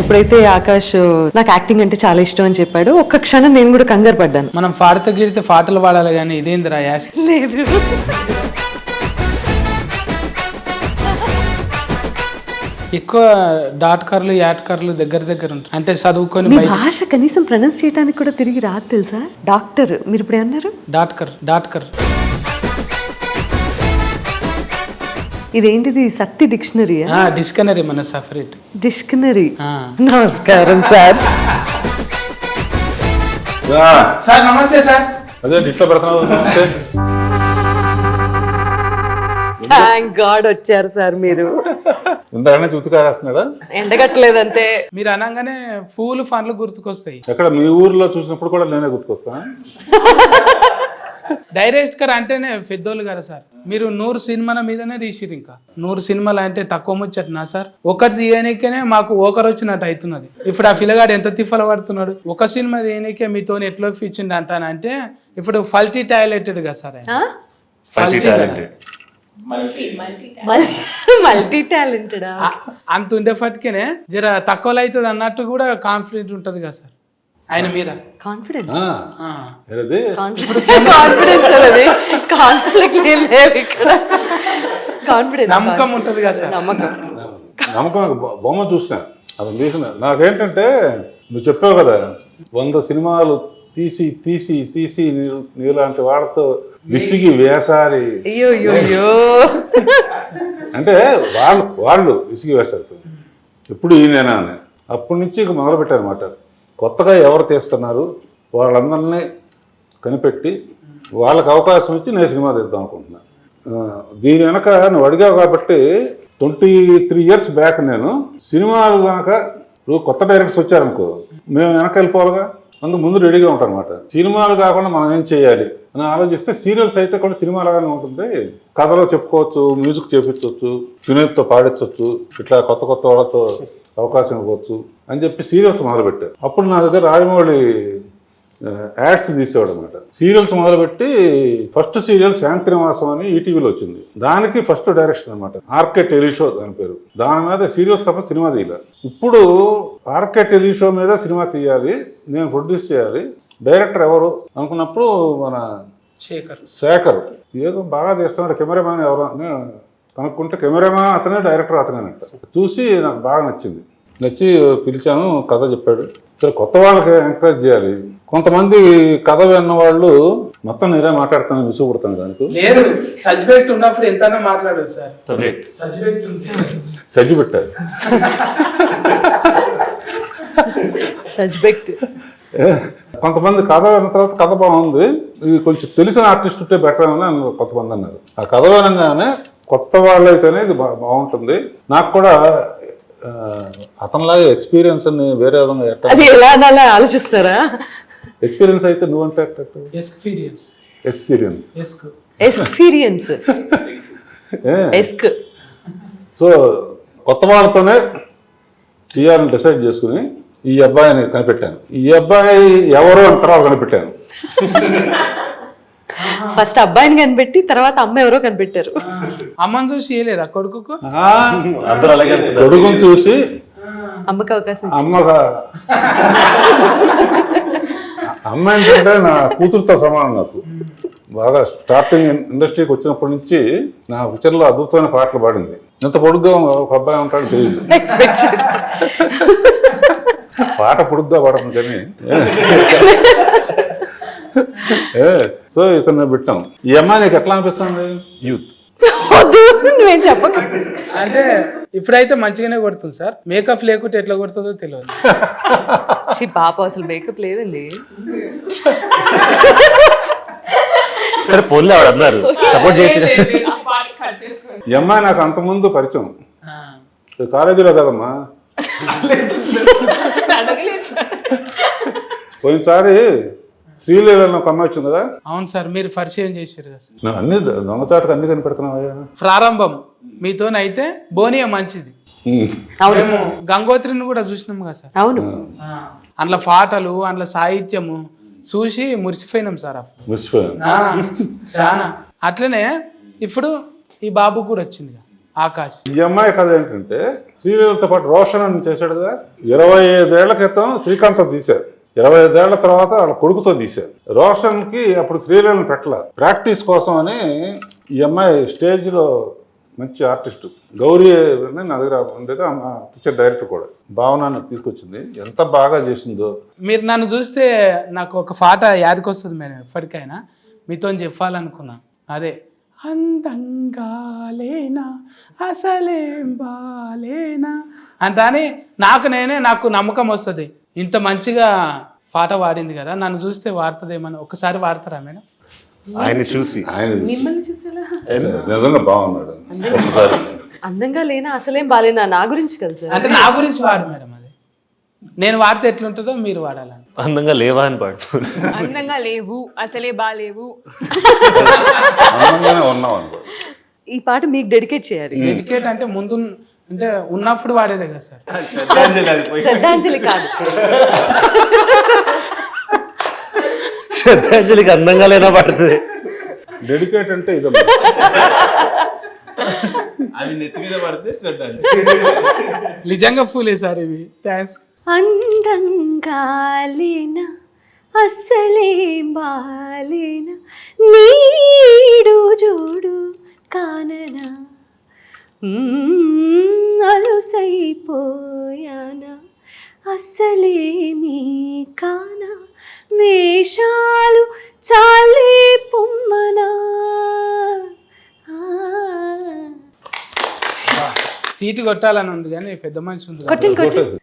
ఎప్పుడైతే ఆకాష్ నాకు యాక్టింగ్ అంటే చాలా ఇష్టం అని చెప్పాడు. ఒక్క క్షణం నేను కూడా కంగారు పడ్డాను. మనం పాడితే గిడితే పాటలు పాడాలి కానీ ఇదేందిరా యాస్ లేదు. ఎక్కువ డాట్ కార్లు యాట్ కార్లు దగ్గర దగ్గర ఉంటాయి. అంటే చదువుకొని మీ బయట భాష కనీసం ప్రొనౌన్స్ చేయడానికి కూడా తిరిగి రాదు తెలుసా? డాక్టర్ మీరు ఇప్పుడు అన్నారు డాట్ కర్ డాట్ కర్. ఇదేంటిది? సత్తి డిక్షనరీయా డిస్కనరీ మన సపరేట్. డిక్షనరీ నమస్కారం సార్. సార్ నమస్తే సార్. అదే పెడుతున్నావు అంటే థ్యాంక్ గాడ్ వచ్చారు సార్ మీరు. ఇంతకన్నా చుత్తు కారేస్తున్నాడా ఎండగట్టలేదంటే మీరు అనగానే పూలు ఫన్లు గుర్తుకొస్తాయి. ఎక్కడ? మీ ఊర్లో చూసినప్పుడు కూడా నేనే గుర్తుకొస్తాను డైరెక్టర్ అంటేనే పెద్దోళ్ళు కదా సార్. మీరు నూరు సినిమాల మీదనే తీసిరు ఇంకా. నూరు సినిమాలు అంటే తక్కువ ముచ్చటనా సార్? ఒకటి తీయనికనే మాకు ఒకరు వచ్చినట్టు అవుతున్నది ఇప్పుడు ఆ పిల్లగాడు ఎంత తిఫల పడుతున్నాడు? ఒక సినిమా తీయనికే మీతో ఎట్లా ఇచ్చిండు అంటానంటే ఇప్పుడు ఫల్టీ టాయిలెటెడ్ కదా సార్ ఆయన. ఫల్టీ కదా. మల్టీ టాలెంటెడా? అంత ఉండేపటికేనే జర తక్కువలో అవుతుంది అన్నట్టు కూడా కాన్ఫిడెంట్ ఉంటుంది కదా సార్. ఆయన మీద. కాన్ఫిడెన్స్ ఆ, ఆ. ఏది కాన్ఫిడెన్స్ అది కాన్ఫ్లిక్ట్ ఏం లేవు ఇక్కడ. కాన్ఫిడెన్స్ నమ్మకం ఉంటుంది కదా సార్. నమ్మకం. బొమ్మ చూసిన. అది తీసిన. నాకేంటంటే నువ్వు చెప్పావు కదా వంద సినిమాలు తీసి తీసి తీసి నీ- నీలాంటి వాళ్ళతో విసిగి వేసారి అయ్యో అయ్యో అయ్యో అంటే వాళ్ళు వాళ్ళు విసిగి వేశారు. ఎప్పుడు ఈయనేనా అని. అప్పటి నుంచి ఇక మొదలుపెట్టారు అనమాట కొత్తగా ఎవరు తీస్తున్నారు వాళ్ళందరినీ కనిపెట్టి వాళ్ళకి అవకాశం ఇచ్చి నేను సినిమా తీద్దాం అనుకుంటున్నా. దీని వెనక నువ్వు అడిగావు కాబట్టి ట్వంటీ త్రీ ఇయర్స్ బ్యాక్ నేను సినిమాలు కనుక ఇప్పుడు కొత్త డైరెక్టర్స్ వచ్చారనుకో మేము వెనక వెళ్ళిపోవాలిగా? అందుకు ముందు రెడీగా ఉంటాం అనమాట సినిమాలు కాకుండా మనం ఏం చేయాలి అని ఆలోచిస్తే సీరియల్స్ అయితే కూడా సినిమా లాగానే ఉంటుంది. కథలో చెప్పుకోవచ్చు మ్యూజిక్ చేపించవచ్చు వినోద్తో పాడించవచ్చు ఇట్లా కొత్త కొత్త వాళ్ళతో అవకాశం ఇవ్వచ్చు అని చెప్పి సీరియల్స్ మొదలుపెట్టారు. అప్పుడు నా దగ్గర రాజమౌళి యాడ్స్ తీసేవాడు అనమాట సీరియల్స్ మొదలుపెట్టి ఫస్ట్ సీరియల్ శాంతినివాసం అని ఈటీవీలో వచ్చింది. దానికి ఫస్ట్ డైరెక్షన్ అనమాట ఆర్కే టెలిషో దాని పేరు. దాని మీద సీరియల్స్ తప్ప సినిమా తీయలే. ఇప్పుడు ఆర్కే టెలిషో మీద సినిమా తీయాలి నేను ప్రొడ్యూస్ చేయాలి డైరెక్టర్ ఎవరు అనుకున్నప్పుడు మన శేఖర్. శేఖర్. ఏదో బాగా తీస్తున్నాడు కెమెరామ్యాన్ ఎవరు కనుక్కుంటే కెమెరామ్యాన్ అతనే డైరెక్టర్ అతనేనంట. చూసి నాకు బాగా నచ్చింది. నచ్చి పిలిచాను కథ చెప్పాడు. సరే కొత్త వాళ్ళకి ఎంకరేజ్ చేయాలి. కొంతమంది కథ విన్న వాళ్ళు మొత్తం నేనే మాట్లాడుతాను విసుగుపడతాను దానికి. లేదు సబ్జెక్ట్ ఉన్నప్పుడు ఎంతైనా మాట్లాడదు సార్. సబ్జెక్ట్ సజ్జి పెట్టారు సబ్జెక్ట్ కొంతమంది కథ విన్న తర్వాత కథ బాగుంది. ఇది కొంచెం తెలిసిన ఆర్టిస్ట్ ఉంటే బెటర్ అని కొంతమంది అన్నారు. ఆ కథ వినగానే కొత్త వాళ్ళు అయితేనే ఇది బా- బాగుంటుంది. నాకు కూడా అతనిలాగా ఎక్స్పీరియన్స్ అని వేరే విధంగా అది ఎలా ఆలోచిస్తారా ఎక్స్పీరియన్స్ అయితే నువ్వంటే ఎక్స్పీరియన్స్ ఎక్స్పీరియన్స్ ఎస్క్ ఎక్స్పీరియన్స్ ఎస్క్ సో కొత్త వాళ్ళతోనే తీయాలని డిసైడ్ చేసుకుని ఈ అబ్బాయిని కనిపెట్టాను. ఈ అబ్బాయి ఎవరు అని తర్వాత కనిపెట్టాను ఫస్ట్ అబ్బాయిని కనిపెట్టి తర్వాత అమ్మ ఎవరో కనిపెట్టారు. అమ్మని చూసి చేయలేదా కొడుకుకు? ఆ, కొడుకుని చూసి అమ్మకి అవకాశం అమ్మ ఏంటంటే నా కూతురుతో సమానం నాకు. బాగా స్టార్టింగ్ ఇండస్ట్రీకి వచ్చినప్పటి నుంచి నా పిక్చర్లో అద్భుతమైన పాటలు పాడింది. ఎంత పొడుగ్గా ఒక అబ్బాయి ఉంటాడో తెలియదు. ఎక్స్పెక్ట్ చేయలేదు. పాట పొడుగ్గా పాడను కానీ. సో ఇతను పెట్టాం. ఈ అమ్మాయి నీకు ఎట్లా అనిపిస్తుంది? యూత్ అంటే ఇప్పుడైతే మంచిగానే కొడుతుంది సార్. మేకప్ లేకుంటే ఎట్లా కొడుతుందో తెలియదు. ఛీ, పాప అసలు మేకప్ లేదండి. సరే పోన్లే ఆవిడ అన్నారు. సపోర్ట్ చేసి ఈ అమ్మాయి నాకు అంతకుముందు పరిచయం. ఇది కాలేజీలో కదమ్మా. పోయినసారి శ్రీలీల అని ఒక అమ్మాయి వచ్చింది? కదా అవును సార్ మీరు పరిచయం చేశారు కదా సార్. నువ్వు అన్ని దొంగచాటుకు అన్ని కనిపెడుతున్నావా ప్రారంభం మీతోనైతే బోనియా మంచిది. మేము గంగోత్రిని కూడా చూసినాం కదా సార్. అవును. ఆ. అందులో పాటలు అందులో సాహిత్యము చూసి మురిసిపోయినాం సార్ అప్పుడు. మర్చిపోయాను ఆ, చాలా అట్లనే ఇప్పుడు ఈ బాబు కూడా వచ్చింది ఆకాష్. ఈ అమ్మాయి కథ ఏంటంటే శ్రీలీలతో పాటు రోషన్ అని చేశాడుగా ఇరవై ఐదేళ్ళ క్రితం శ్రీకాంత్ తీశారు. ఇరవై ఐదేళ్ళ తర్వాత వాళ్ళ కొడుకుతో తీశారు. రోషన్కి అప్పుడు శ్రీలీలను పెట్టలేదు ప్రాక్టీస్ కోసం అని ఈ అమ్మాయి స్టేజ్లో మంచి ఆర్టిస్ట్. గౌరీ నా దగ్గర ఉండేది పిక్చర్ డైరెక్టర్ కూడా. భావనాన్ని తీసుకొచ్చింది. ఎంత బాగా చేసిందో. మీరు నన్ను చూస్తే నాకు ఒక పాట యాదకొస్తుంది మేడం ఎప్పటికైనా. మీతో చెప్పాలనుకున్నా. అదే అందంగా లేనా అసలేం బాలేనా? అంటాని నాకు నేనే నాకు నమ్మకం వస్తుంది. ఇంత మంచిగా పాట పాడింది కదా నన్ను చూస్తే వాడుతుందేమని ఒకసారి వాడతారా మేడం? ఆయన్ని చూసి. ఆయన మిమ్మల్ని చూసేలా? నిజంగా బాగున్నాడు అందంగా లేనా? అసలేం బాలేనా నా గురించి కదా సార్. అంటే నా గురించి వాడు మేడం అది. నేను వాడితే ఎట్లుంటుందో మీరు వాడాలని. అందంగా లేవా అని పాడు. అందంగా లేవు. అసలే బాలేవు అందంగానే ఉన్నాం అనుకో. ఈ పాట మీకు డెడికేట్ చేయాలి. డెడికేట్ అంటే ముందు అంటే ఉన్నప్పుడు వాడేదే కదా సార్. శ్రద్ధాంజలి కాదు. శ్రద్ధాంజలికి అందంగా లేనా పడుతుంది డెడికేట్ అంటే ఇదే అవి నెత్తి మీద పడితే శ్రద్ధ అండి నిజంగా ఫూలే సార్ ఇవి. థ్యాంక్స్ అందంగా లేనా అస్సలేం బాలేనా నీడు జోడు కాననా. అలుసైపోయానా అస్సలేమీ కానా? వేషాలు చాలే పొమ్మనా? ఆ. సీటు కొట్టాలని ఉంది కానీ పెద్ద మనిషి ఉంది వచ్చింది, వచ్చింది.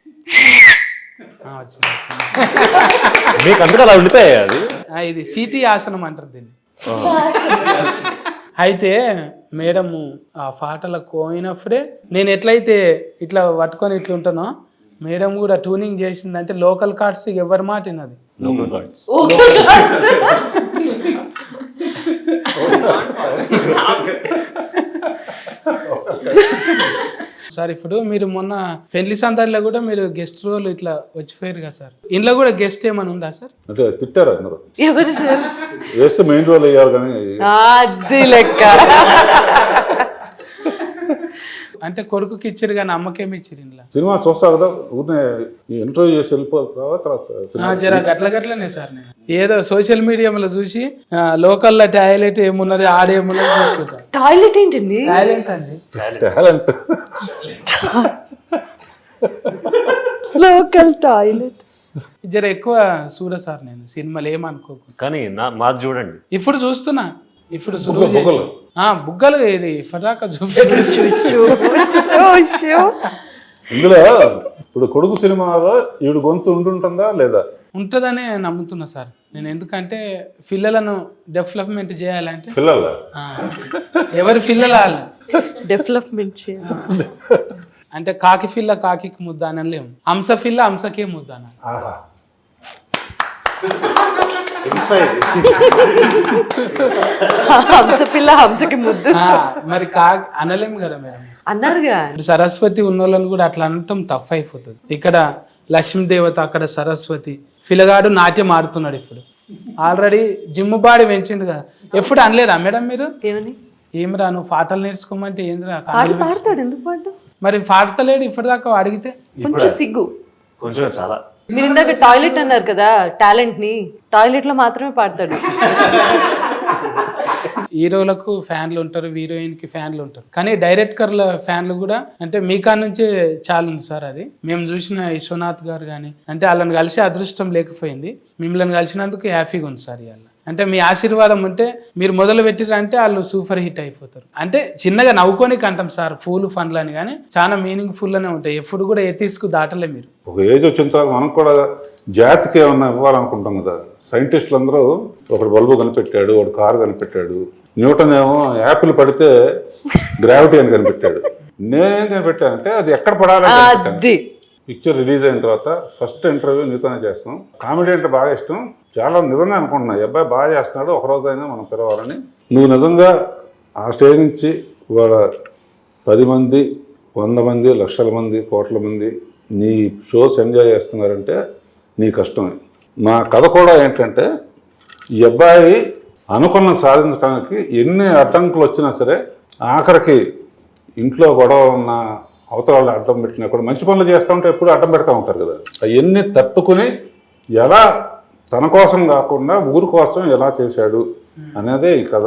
మీకు అందుకు అలా ఉండిపోయాయి అది? ఇది సిటీ ఆసనం అంటారు దీన్ని. అయితే మేడము ఆ పాటలు పోయినప్పుడే నేను ఎట్లయితే ఇట్లా పట్టుకొని ఇట్లా ఉంటానో మేడం కూడా ట్యూనింగ్ చేసిందంటే లోకల్ కార్డ్స్ ఎవరి మాట విన్నది లోకల్ కార్డ్స్. సార్ ఇప్పుడు మీరు మొన్న పెళ్ళి సందర్లో కూడా మీరు గెస్ట్ రోల్ ఇట్లా వచ్చిపోయారు కదా సార్. ఇంట్లో కూడా గెస్ట్ ఏమైనా ఉందా సార్? అంటే తిట్టారు అందరూ ఎవరు సార్? వేస్తే మెయిన్ రోల్ అయ్యారు కానీ అది లెక్క. అంటే కొడుకుకి ఇచ్చారు కానీ అమ్మకేమి ఇచ్చారు ఇంట్లో సినిమా చూస్తా కదా ఊరినే ఇంటర్వ్యూ చేసి జర గట్ల గట్లనే సార్ నేను. ఏదో సోషల్ మీడియాలో చూసి లోకల్లో టాయిలెట్ ఏమున్నది ఆడేమున్నది చూసుకుంటా టాయిలెట్ ఏంటండి? టాయిలెట్ అండి. టాలెంట్. Local toilet. జర ఎక్కువ చూడ సార్ నేను సినిమాలు ఏమనుకోకు. కానీ నా మాది చూడండి. ఇప్పుడు చూస్తున్నా. ఇప్పుడు సులువు చేసి- బుగ్గలు. ఆ, బుగ్గలు ఇది ఫటాకా చూపేసి ఇందులో ఇప్పుడు కొడుకు సినిమాలో ఈవిడ గొంతు ఉండుంటుందా లేదా? ఉంటుందనే నమ్ముతున్నా సార్. నేను ఎందుకంటే పిల్లలను డెవలప్మెంట్ చేయాలంటే పిల్లల? ఆ, ఎవరి పిల్లలు? వాళ్ళు డెవలప్మెంట్ చేయాలి. అంటే కాకి పిల్ల కాకి ముద్ద అనలేము హంస పిల్ల హంసకే ముద్ద అనాలి ఆహా. హంసపిల్ల హంసకి ముద్దు. మరి అనలేము కదా మేడం. అన్నారుగా ఇప్పుడు సరస్వతి ఉన్నోళ్ళని కూడా అట్లా అనటం తప్పు అయిపోతుంది. ఇక్కడ లక్ష్మీదేవత అక్కడ సరస్వతి పిల్లగాడు నాట్యం ఆడుతున్నాడు ఇప్పుడు. ఆల్రెడీ జిమ్ బాడీ పెంచిండు కదా. ఎప్పుడు అనలేదా మేడం మీరు? ఏమని? ఏమిరా నువ్వు పాటలు నేర్చుకోమంటే ఏందిరా పాటలు పాడతాడు ఎందుకు మరి పాడతలేడు ఇప్పటిదాకా అడిగితే? కొంచెం సిగ్గు. కొంచెం చాలా. మీరు ఇందాక టాయిలెట్ అన్నారు కదా టాలెంట్ని. టాయిలెట్లో మాత్రమే పాడతాడు. హీరోలకు ఫ్యాన్లు ఉంటారు హీరోయిన్కి ఫ్యాన్లు ఉంటారు. కానీ డైరెక్టర్ల ఫ్యాన్లు కూడా అంటే మీ కాడ నుంచే చాలు ఉంది సార్ అది. మేము చూసిన విశ్వనాథ్ గారు కానీ అంటే వాళ్ళని కలిసి అదృష్టం లేకపోయింది. మిమ్మల్ని కలిసినందుకు హ్యాపీగా ఉంది సార్ ఇవాళ. అంటే మీ ఆశీర్వాదం ఉంటే మీరు మొదలు పెట్టిరంటే వాళ్ళు సూపర్ హిట్ అయిపోతారు. అంటే చిన్నగా నవ్వుకోనికి అంటాం సార్ ఫూల్ ఫండ్లు అని కానీ చాలా మీనింగ్ ఫుల్ అనే ఉంటాయి. ఎప్పుడు కూడా ఎత్తిసుకు దాటలే మీరు. ఒక ఏజ్ వచ్చిన తర్వాత మనం కూడా జాతికి ఏమన్నా ఇవ్వాలనుకుంటాం కదా. సైంటిస్టులు అందరూ ఒకడు బల్బు కనిపెట్టాడు ఒకడు కారు కనిపెట్టాడు. న్యూటన్ ఏమో యాపిల్ పడితే గ్రావిటీ అని కనిపెట్టాడు. నేనేం కనిపెట్టానంటే అది ఎక్కడ అది. పిక్చర్ రిలీజ్ అయిన తర్వాత ఫస్ట్ ఇంటర్వ్యూ నీతోనే చేస్తాం. కామెడీ అంటే బాగా ఇష్టం. చాలా నిజంగా అనుకుంటున్నా ఈ అబ్బాయి బాగా చేస్తున్నాడు ఒక రోజు అయినా మనం పిలవాలని. నువ్వు నిజంగా ఆ స్టేజ్ నుంచి ఇవాళ పది మంది వంద మంది లక్షల మంది కోట్ల మంది నీ షోస్ ఎంజాయ్ చేస్తున్నారంటే నీ కష్టమే. నా కథ కూడా ఏంటంటే ఈ అబ్బాయి అనుకున్న సాధించడానికి ఎన్ని అడ్డంకులు వచ్చినా సరే ఆఖరికి ఇంట్లో గొడవ ఉన్న అవతల వాళ్ళు అడ్డం పెట్టినా కూడా మంచి పనులు చేస్తూ ఉంటే ఎప్పుడు అడ్డం పెడతా ఉంటారు కదా. అవన్నీ తట్టుకుని ఎలా తన కోసం కాకుండా ఊరి కోసం ఎలా చేశాడు అనేదే ఈ కథ.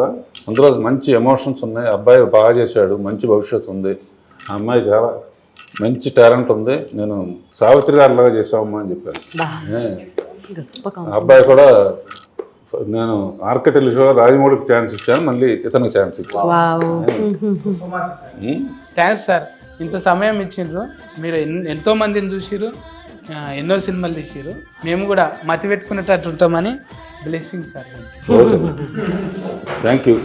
అందులో మంచి ఎమోషన్స్ ఉన్నాయి. అబ్బాయి బాగా చేశాడు. మంచి భవిష్యత్తు ఉంది. ఆ అమ్మాయి చాలా మంచి టాలెంట్ ఉంది. నేను సావిత్రి గారి లాగా చేసామమ్మా అని చెప్పాను. అబ్బాయి కూడా నేను ఆర్కిటెక్ట్ షో రాజమౌళికి ఛాన్స్ ఇచ్చాను మళ్ళీ ఇతనికి ఛాన్స్ ఇచ్చాను. Thanks sir. ఇంత సమయం ఇచ్చిండ్రు. మీరు ఎంతో మందిని చూసిరు ఎన్నో సినిమాలు తీసిరు మేము కూడా మతి పెట్టుకునేటట్టు ఉంటామని బ్లెస్సింగ్ సార్. Thank you